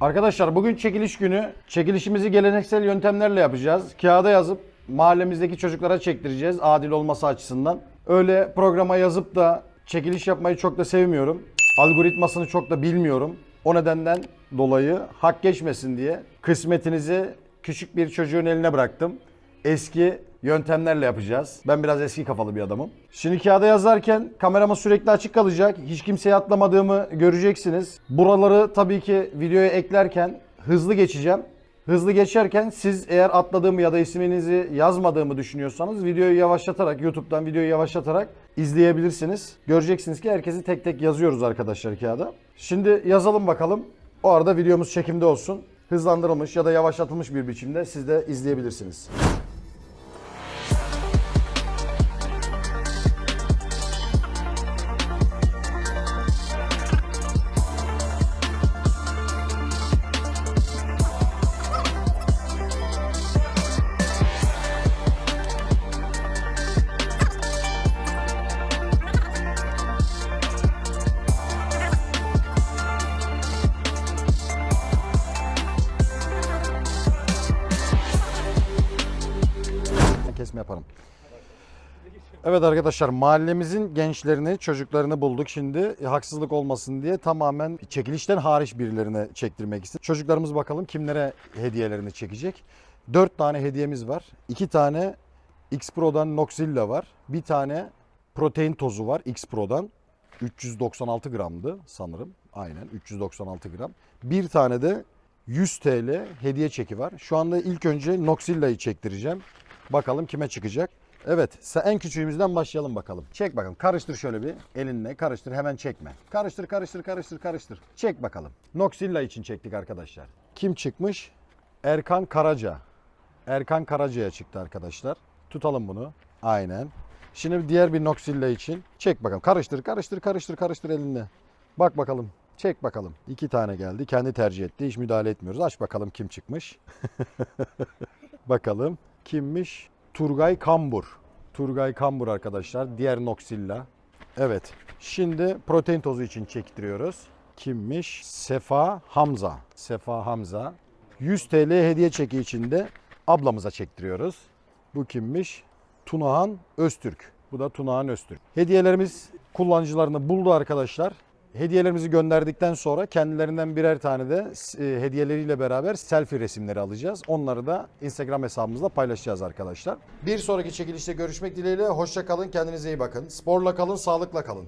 Arkadaşlar bugün çekiliş günü. Çekilişimizi geleneksel yöntemlerle yapacağız. Kağıda yazıp mahallemizdeki çocuklara çektireceğiz adil olması açısından. Öyle programa yazıp da çekiliş yapmayı çok da sevmiyorum. Algoritmasını çok da bilmiyorum. O nedenden dolayı hak geçmesin diye kısmetinizi küçük bir çocuğun eline bıraktım. Eski yöntemlerle yapacağız. Ben biraz eski kafalı bir adamım. Şimdi kağıda yazarken kamerama sürekli açık kalacak. Hiç kimseye atlamadığımı göreceksiniz. Buraları tabii ki videoya eklerken hızlı geçeceğim. Hızlı geçerken siz eğer atladığımı ya da isminizi yazmadığımı düşünüyorsanız videoyu yavaşlatarak YouTube'dan videoyu yavaşlatarak izleyebilirsiniz. Göreceksiniz ki herkesi tek tek yazıyoruz arkadaşlar kağıda. Şimdi yazalım bakalım. O arada videomuz çekimde olsun. Hızlandırılmış ya da yavaşlatılmış bir biçimde siz de izleyebilirsiniz. Kesme yaparım. Evet arkadaşlar mahallemizin gençlerini, çocuklarını bulduk şimdi. Haksızlık olmasın diye tamamen çekilişten hariç birilerine çektirmek istedim. Çocuklarımız bakalım kimlere hediyelerini çekecek. 4 tane hediyemiz var. 2 tane X Pro'dan Noxzilla var. Bir tane protein tozu var X Pro'dan. 396 gramdı sanırım. Aynen 396 gram. Bir tane de 100 TL hediye çeki var. Şu anda ilk önce Noxzilla'yı çektireceğim. Bakalım kime çıkacak. Evet en küçüğümüzden başlayalım bakalım. Çek bakalım. Karıştır şöyle bir elinle. Karıştır hemen çekme. Karıştır karıştır karıştır karıştır. Çek bakalım. Noxzilla için çektik arkadaşlar. Kim çıkmış? Erkan Karaca. Erkan Karaca'ya çıktı arkadaşlar. Tutalım bunu. Aynen. Şimdi diğer bir Noxzilla için çek bakalım. Karıştır karıştır karıştır karıştır elinle. Bak bakalım. Çek bakalım. İki tane geldi. Kendi tercih etti. Hiç müdahale etmiyoruz. Aç bakalım kim çıkmış. bakalım. Kimmiş? Turgay Kambur. Turgay Kambur arkadaşlar. Diğer Noxilla. Evet. Şimdi protein tozu için çektiriyoruz. Kimmiş? Sefa Hamza. Sefa Hamza. 100 TL hediye çeki içinde ablamıza çektiriyoruz. Bu kimmiş? Tunahan Öztürk. Bu da Tunahan Öztürk. Hediyelerimiz kullanıcılarını buldu arkadaşlar. Hediyelerimizi gönderdikten sonra kendilerinden birer tane de e, hediyeleriyle beraber selfie resimleri alacağız. Onları da Instagram hesabımızda paylaşacağız arkadaşlar. Bir sonraki çekilişte görüşmek dileğiyle. Hoşça kalın, kendinize iyi bakın. Sporla kalın, sağlıkla kalın.